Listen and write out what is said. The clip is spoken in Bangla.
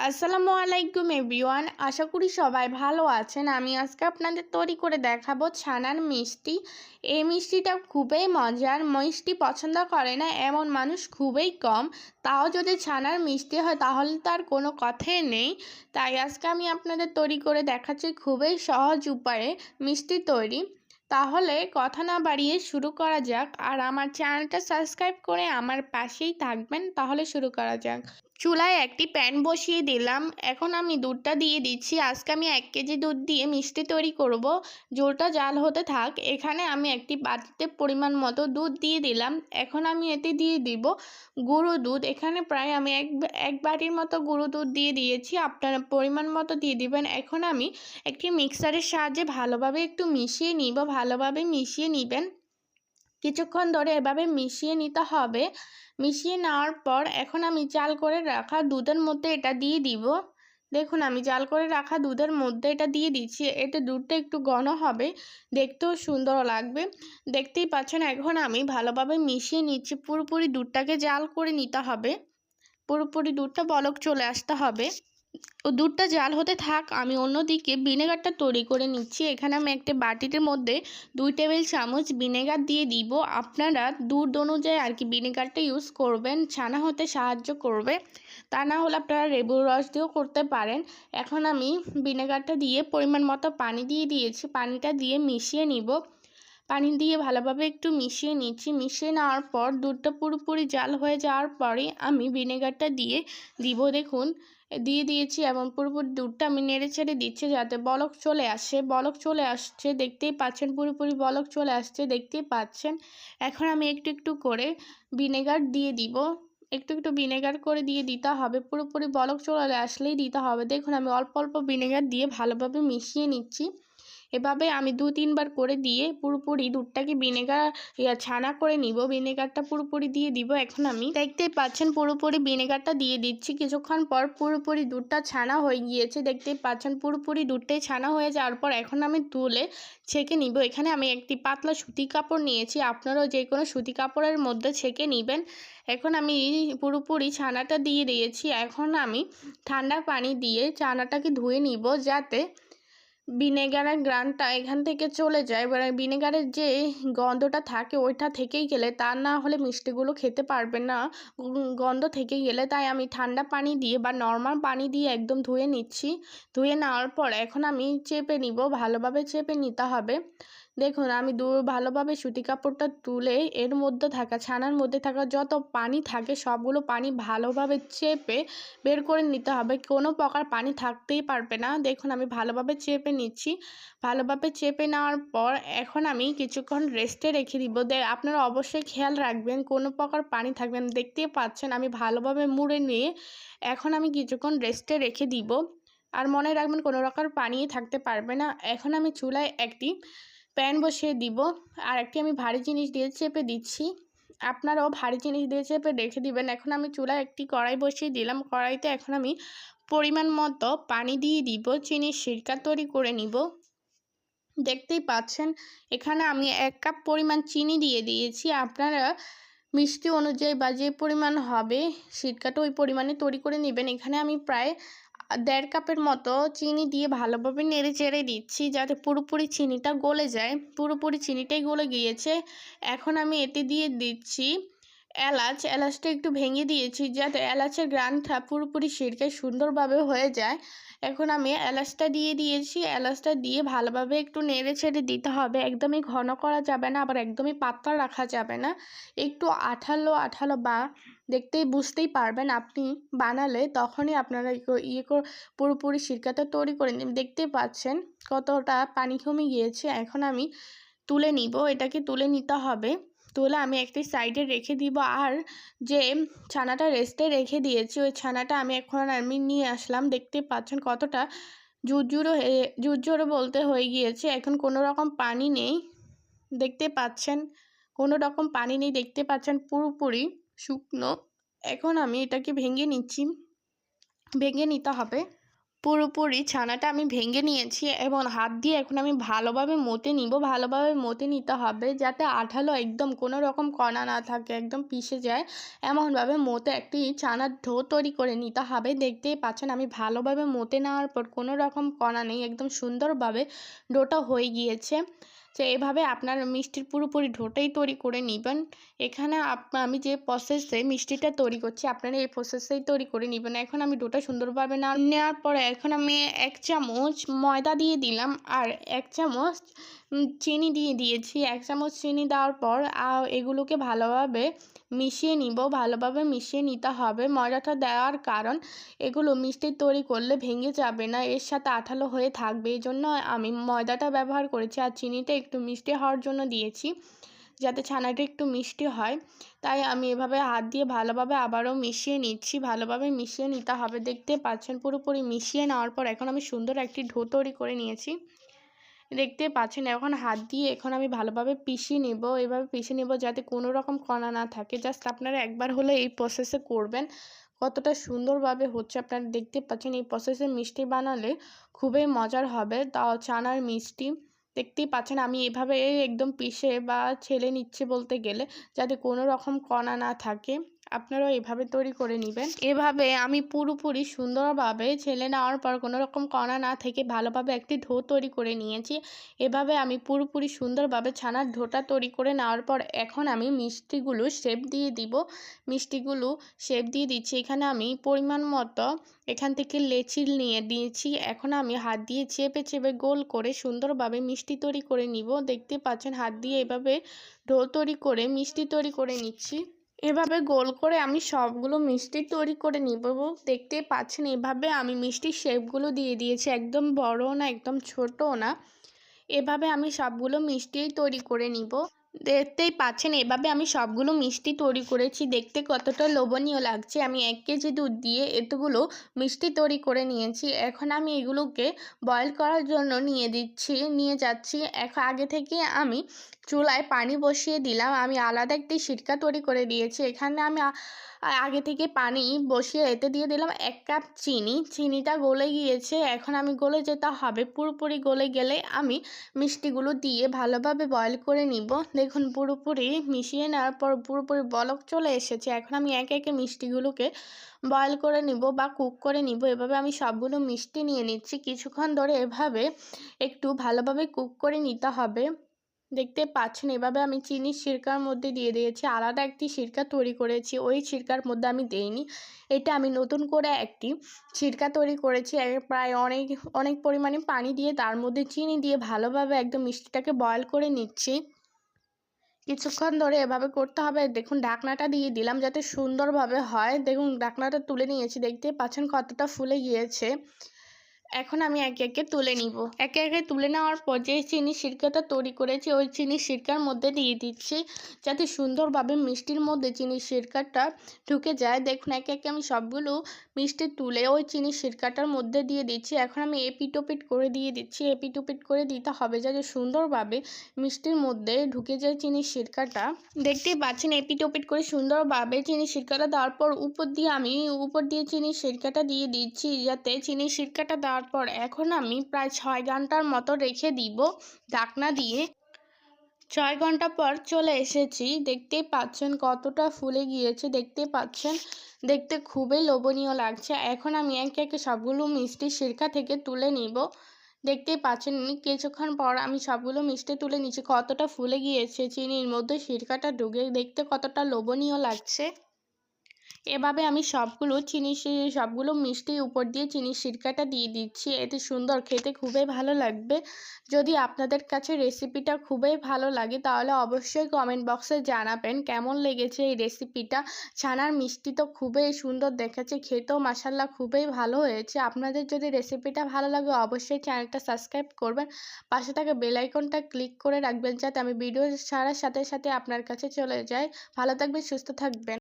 আসসালামু আলাইকুম এভরিওয়ান। আশা করি সবাই ভালো আছেন। আমি আজকে আপনাদের তৈরি করে দেখাবো ছানার মিষ্টি। এই মিষ্টিটা খুবই মজার, মিষ্টি পছন্দ করে না এমন মানুষ খুবই কম। তাও যদি ছানার মিষ্টি হয় তাহলে তার কোনো কথাই নেই। তাই আজকে আমি আপনাদের তৈরি করে দেখাচ্ছি খুবই সহজ উপায়ে মিষ্টি তৈরি। তাহলে কথা না বাড়িয়ে শুরু করা যাক। আর আমার চ্যানেলটা সাবস্ক্রাইব করে আমার পাশেই থাকবেন। তাহলে শুরু করা যাক। চুলায় একটি প্যান বসিয়ে দিলাম। এখন আমি দুধটা দিয়ে দিচ্ছি। আজকে আমি এক কেজি দুধ দিয়ে মিষ্টি তৈরি করব। জলটা জাল হতে থাক। এখানে আমি একটি বাটিতে পরিমাণ মতো দুধ দিয়ে দিলাম। এখন আমি এতে দিয়ে দিব গুঁড়ো দুধ। এখানে প্রায় আমি এক এক বাটির মতো গুঁড়ো দুধ দিয়ে দিয়েছি। আপনারা পরিমাণ মতো দিয়ে দিবেন। এখন আমি একটি মিক্সারের সাহায্যে ভালোভাবে একটু মিশিয়ে নিব। ভালোভাবে মিশিয়ে নেবেন। কিছুক্ষণ ধরে এভাবে মিশিয়ে নিতে হবে। মিশিয়ে নেওয়ার পর এখন আমি চাল করে রাখা দুধের মধ্যে এটা দিয়ে দিব। দেখুন, আমি জাল করে রাখা দুধের মধ্যে এটা দিয়ে দিচ্ছি। এতে দুধটা একটু ঘন হবে। দেখতেও সুন্দর লাগবে। দেখতেই পাচ্ছেন, এখন আমি ভালোভাবে মিশিয়ে নিচ্ছি। পুরোপুরি দুধটাকে জাল করে নিতে হবে। পুরোপুরি দুধটা বলক চলে আসতে হবে। দুধটা জাল হতে থাক, আমি অন্যদিকে ভিনেগারটা তৈরি করে নিচ্ছি। এখানে আমি একটা বাটির মধ্যে দুই টেবিল চামচ ভিনেগার দিয়ে দিব। আপনারা দুধ অনুযায়ী আর কি ভিনেগারটা ইউজ করবেন, ছানা হতে সাহায্য করবে। তা না হলে আপনারা লেবুর রস দিয়েও করতে পারেন। এখন আমি ভিনেগারটা দিয়ে পরিমাণ মতো পানি দিয়ে দিয়েছি। পানিটা দিয়ে মিশিয়ে নিব। পানি দিয়ে ভালোভাবে একটু মিশিয়ে নিচ্ছি। মিশিয়ে নেওয়ার পর দুধটা পুরোপুরি জাল হয়ে যাওয়ার পরে আমি ভিনেগারটা দিয়ে দিব। দেখুন দিয়ে দিয়েছি এবং পুরোপুরি দুধটা আমি নেড়ে ছেড়ে দিচ্ছি যাতে বলক চলে আসে। বলক চলে আসছে, দেখতেই পাচ্ছেন, পুরোপুরি বলক চলে আসছে, দেখতেই পাচ্ছেন। এখন আমি একটু একটু করে ভিনেগার দিয়ে দিব। একটু একটু ভিনেগার করে দিয়ে দিতে হবে। পুরোপুরি বলক চলে আসলেই দিতে হবে। দেখুন, আমি অল্প অল্প ভিনেগার দিয়ে ভালোভাবে মিশিয়ে নিচ্ছি। এভাবে আমি দু তিনবার করে দিয়ে পুরোপুরি দুধটাকে ভিনেগার ছানা করে নিব। ভিনেগারটা পুরোপুরি দিয়ে দিব এখন আমি। দেখতেই পাচ্ছেন, পুরোপুরি ভিনেগারটা দিয়ে দিচ্ছি। কিছুক্ষণ পর পুরোপুরি দুধটা ছানা হয়ে গিয়েছে। দেখতেই পাচ্ছেন, পুরোপুরি দুধটাই ছানা হয়ে যাওয়ার পর এখন আমি তুলে ছেঁকে নিব। এখানে আমি একটি পাতলা সুতি কাপড় নিয়েছি। আপনারাও যে কোনো সুতি কাপড়ের মধ্যে ছেঁকে নেবেন। এখন আমি পুরোপুরি ছানাটা দিয়ে দিয়েছি। এখন আমি ঠান্ডা পানি দিয়ে ছানাটাকে ধুয়ে নিব যাতে ভিনেগারের গ্রানটা এখান থেকে চলে যায়। এবার ভিনেগারের যে গন্ধটা থাকে, ওইটা থেকেই গেলে তা না হলে মিষ্টিগুলো খেতে পারবে না। গন্ধ থেকে গেলে তাই আমি ঠান্ডা পানি দিয়ে বা নর্মাল পানি দিয়ে একদম ধুয়ে নিচ্ছি। ধুয়ে নেওয়ার পর এখন আমি চেপে নিব, ভালোভাবে চেপে নিতে হবে। দেখুন, আমি দু, ভালোভাবে সুতি কাপড়টা তুলে এর মধ্যে থাকা, ছানার মধ্যে থাকা যত পানি থাকে, সবগুলো পানি ভালোভাবে চেপে বের করে নিতে হবে। কোনো প্রকার পানি থাকতেই পারবে না। দেখুন, আমি ভালোভাবে চেপে নিচ্ছি। ভালোভাবে চেপে নেওয়ার পর এখন আমি কিছুক্ষণ রেস্টে রেখে দিব। দে, আপনারা অবশ্যই খেয়াল রাখবেন, কোনো প্রকার পানি থাকবেন দেখতেই পাচ্ছেন, আমি ভালোভাবে মুড়ে নিয়ে এখন আমি কিছুক্ষণ রেস্টে রেখে দিব। আর মনে রাখবেন, কোনো রকম পানি থাকতে পারবে না। এখন আমি চুলায় একটি প্যান বসিয়ে দিব। আর একটি আমি ভারী জিনিস দিয়ে চেপে দিচ্ছি। আপনারাও ভারী জিনিস দিয়ে চেপে রেখে দিবেন। এখন আমি চুলায় একটি কড়াই বসিয়ে দিলাম। কড়াইতে এখন আমি পরিমাণ মতো পানি দিয়ে দিব। চিনির সিরকা তৈরি করে নিব। দেখতেই পাচ্ছেন, এখানে আমি এক কাপ পরিমাণ চিনি দিয়ে দিয়েছি। আপনারা মিষ্টি অনুযায়ী বা যে পরিমাণ হবে, সিরকাটা ওই পরিমাণে তৈরি করে নেবেন। এখানে আমি প্রায় দেড় কাপের মতো চিনি দিয়ে ভালোভাবে নেড়ে চেড়ে দিচ্ছি যাতে পুরোপুরি চিনিটা গলে যায়। পুরোপুরি চিনিটাই গলে গিয়েছে। এখন আমি এতে দিয়ে দিচ্ছি এলাচ। এলাচটা একটু ভেঙে দিয়েছি যাতে এলাচের গ্রানটা পুরোপুরি সিরকায় সুন্দরভাবে হয়ে যায়। এখন আমি এলাচটা দিয়ে দিয়েছি। এলাচটা দিয়ে ভালোভাবে একটু নেড়ে ছেড়ে দিতে হবে। একদমই ঘন করা যাবে না, আবার একদমই পাতলা রাখা যাবে না। একটু আঠালো আঠালো বা দেখতেই বুঝতেই পারবেন আপনি বানালে তখনই আপনারা ইয়ে পুরোপুরি সিরকাটা তৈরি করে নিন দেখতেই পাচ্ছেন কতটা পানি কমে গিয়েছে। এখন আমি তুলে নিব। এটাকে তুলে নিতে হবে। তুলে আমি একটি সাইডে রেখে দিব। আর যে ছানাটা রেস্টে রেখে দিয়েছি, ওই ছানাটা আমি এখন আমি নিয়ে আসলাম। দেখতে পাচ্ছেন কতটা জুরজুরো জুরজুরো বলতে হয়ে গিয়েছে। এখন কোনো রকম পানি নেই। দেখতে পাচ্ছেন, কোনো রকম পানি নেই। দেখতে পাচ্ছেন পুরোপুরি শুকনো। এখন আমি এটাকে ভেঙে নিচ্ছি। ভেঙে নিতে হবে। পুরোপুরি ছানাটা আমি ভেঙে নিয়েছি এবং হাত দিয়ে এখন আমি ভালোভাবে মতে নিব, ভালোভাবে মতে নিতে হবে যাতে আঠালো একদম কোনো রকম কণা না থাকে, একদম পিষে যায়। এমনভাবে মতে একটি ছানার ঢো তৈরি করে নিতে হবে। দেখতেই পাচ্ছেন আমি ভালোভাবে মতে নেওয়ার পর কোনো রকম কণা নেই, একদম সুন্দরভাবে ডোটা হয়ে গিয়েছে। তো এভাবে আপনার মিষ্টির পুরোপুরি ঢোটাই তৈরি করে নেবেন। এখানে আমি যে প্রসেসে মিষ্টিটা তৈরি করছি, আপনারা এই প্রসেসেই তৈরি করে নেবেন। এখন আমি ডোটা সুন্দরভাবে না নেওয়ার পরে এখন আমি এক চামচ ময়দা দিয়ে দিলাম আর এক চামচ চিনি দিয়ে দিয়েছি। এক চামচ চিনি দেওয়ার পর এগুলোকে ভালোভাবে মিশিয়ে নিব। ভালোভাবে মিশিয়ে নিতে হবে। ময়দাটা দেওয়ার কারণ এগুলো মিষ্টি তৈরি করলে ভেঙে যাবে না, এর সাথে আঠালো হয়ে থাকবে। এই জন্য আমি ময়দাটা ব্যবহার করেছি আর চিনিটা একটু মিষ্টি হওয়ার জন্য দিয়েছি। যাতে ছানাটা একটু মিষ্টি হয়। তাই আমি এভাবে হাত দিয়ে ভালোভাবে আবারও মিশিয়ে নিচ্ছি। ভালোভাবে মিশিয়ে নিতে হবে। দেখতে পাচ্ছেন, পুরোপুরি মিশিয়ে নেওয়ার পর এখন আমি সুন্দর একটি ঢো তৈরি করে নিয়েছি। দেখতে পাচ্ছেন, এখন হাত দিয়ে এখন আমি ভালোভাবে পিষিয়ে নেব। এভাবে পিষিয়ে নেব যাতে কোনো রকম কণা না থাকে। জাস্ট আপনারা একবার হলে এই প্রসেসে করবেন। কতটা সুন্দরভাবে হচ্ছে আপনারা দেখতে পাচ্ছেন, এই প্রসেসে মিষ্টি বানালে খুবই মজার হবে। তাও চানার মিষ্টি। দেখতেই পাচ্ছেন, আমি এভাবে একদম পিষে বা ছেলে নিচ্ছে বলতে গেলে যাতে কোনো রকম কণা না থাকে। আপনারাও এভাবে তৈরি করে নেবেন। এভাবে আমি পুরোপুরি সুন্দরভাবে ছেলে নেওয়ার পর কোনো রকম কণা না থেকে ভালোভাবে একটি ঢো তৈরি করে নিয়েছি। এভাবে আমি পুরোপুরি সুন্দরভাবে ছানার ঢোটা তৈরি করে নেওয়ার পর এখন আমি মিষ্টিগুলো শেপ দিয়ে দিব। মিষ্টিগুলো শেপ দিয়ে দিচ্ছি। এখানে আমি পরিমাণ মতো এখান থেকে লেচি নিয়ে দিয়েছি। এখন আমি হাত দিয়ে চেপে চেপে গোল করে সুন্দরভাবে মিষ্টি তৈরি করে নিব। দেখতে পাচ্ছেন হাত দিয়ে এভাবে ঢো তৈরি করে মিষ্টি তৈরি করে নিচ্ছি। এভাবে গোল করে আমি সবগুলো মিষ্টি তৈরি করে নিব দেখতে পাচ্ছেন এভাবে আমি মিষ্টির শেপগুলো দিয়ে দিয়েছি। একদম বড় না, একদম ছোটও না। এভাবে আমি সবগুলো মিষ্টিই তৈরি করে নিব। দেখতেই পাচ্ছেন, এভাবে আমি সবগুলো মিষ্টি তৈরি করেছি। দেখতে কতটা লোভনীয় লাগছে। আমি এক কেজি দুধ দিয়ে এতগুলো মিষ্টি তৈরি করে নিয়েছি। এখন আমি এগুলোকে বয়েল করার জন্য নিয়ে দিচ্ছি, নিয়ে যাচ্ছি। এখন আগে থেকে আমি চুলায় পানি বসিয়ে দিলাম। আমি আলাদা একটি সিটকা তৈরি করে দিয়েছি। এখানে আমি আগে থেকে পানি বসিয়ে এতে দিয়ে দিলাম এক কাপ চিনি। চিনিটা গলে গিয়েছে, এখন আমি গলে যেতে হবে পুরোপুরি গলে গেলে আমি মিষ্টিগুলো দিয়ে ভালোভাবে বয়ল করে নিব। দেখুন পুরোপুরি মিশিয়ে নেওয়ার পর পুরোপুরি বলক চলে এসেছে। এখন আমি একে একে মিষ্টিগুলোকে বয়ল করে নিব বা কুক করে নিব। এভাবে আমি সবগুলো মিষ্টি নিয়ে নিচ্ছি। কিছুক্ষণ ধরে এভাবে একটু ভালোভাবে কুক করে নিতে হবে। দেখতে পাচ্ছেন, এভাবে আমি চিনির সিরকার মধ্যে দিয়ে দিয়েছি। আলাদা একটি সিরকা তৈরি করেছি, ওই সিরকার মধ্যে আমি দেইনি। এটা আমি নতুন করে একটি সিরকা তৈরি করেছি প্রায় অনেক অনেক পরিমাণে পানি দিয়ে তার মধ্যে চিনি দিয়ে ভালোভাবে একদম মিষ্টিটাকে বয়ল করে নিচ্ছি। কিছুক্ষণ ধরে এভাবে করতে হবে। দেখুন, ঢাকনাটা দিয়ে দিলাম যাতে সুন্দরভাবে হয়। দেখুন, ঢাকনাটা তুলে নিয়েছি। দেখতে পাচ্ছেন কতটা ফুলে গিয়েছে। এখন আমি একে একে তুলে নিব। একে একে তুলে নেওয়ার পর যে চিনি সিরকাটা তৈরি করেছি, ওই চিনি সিরকার মধ্যে দিয়ে দিচ্ছি, যাতে সুন্দরভাবে মিষ্টির মধ্যে চিনি সিরকাটা ঢুকে যায়। দেখুন, একে একে আমি সবগুলো মিষ্টি তুলে ওই চিনি সিরকাটার মধ্যে দিয়ে দিচ্ছি। এখন আমি এপিটোপিট করে দিয়ে দিচ্ছি। এপিটোপিট করে দিতে হবে যাতে সুন্দরভাবে মিষ্টির মধ্যে ঢুকে যায় চিনি সিরকাটা। দেখতেই পাচ্ছেন এপিটোপিট করে সুন্দরভাবে চিনি সিরকাটা দেওয়ার পর উপর দিয়ে আমি উপর দিয়ে চিনি সিরকাটা দিয়ে দিচ্ছি, যাতে চিনি সিরকাটা দেওয়ার তারপর এখন আমি প্রায় ছয় ঘণ্টার মতো রেখে দিব ঢাকনা দিয়ে। ছয় ঘণ্টা পর চলে এসেছি। দেখতেই পাচ্ছেন কতটা ফুলে গিয়েছে দেখতে পাচ্ছেন। দেখতে খুবই লোভনীয় লাগছে। এখন আমি একে একে সবগুলো মিষ্টি সিরকা থেকে তুলে নিব। দেখতেই পাচ্ছেন কিছুক্ষণ পর আমি সবগুলো মিষ্টি তুলে নিচ্ছি। কতটা ফুলে গিয়েছে চিনির মধ্যে শিরকাটা ঢুকে। দেখতে কতটা লোভনীয় লাগছে। এভাবে আমি সবগুলো চিনি সবগুলো মিষ্টি উপর দিয়ে চিনির সিরকাটা দিয়ে দিচ্ছি। এতে সুন্দর, খেতে খুবই ভালো লাগবে। যদি আপনাদের কাছে রেসিপিটা খুবই ভালো লাগে, তাহলে অবশ্যই কমেন্ট বক্সে জানাবেন কেমন লেগেছে এই রেসিপিটা ছানার মিষ্টি তো খুবই সুন্দর দেখাচ্ছে, খেতেও মাসাল্লা খুবই ভালো হয়েছে। আপনাদের যদি রেসিপিটা ভালো লাগে, অবশ্যই চ্যানেলটা সাবস্ক্রাইব করবেন। পাশে থাকা বেলাইকনটা ক্লিক করে রাখবেন, যাতে আমি ভিডিও ছাড়ার সাথে সাথে আপনার কাছে চলে যায়। ভালো থাকবেন, সুস্থ থাকবেন।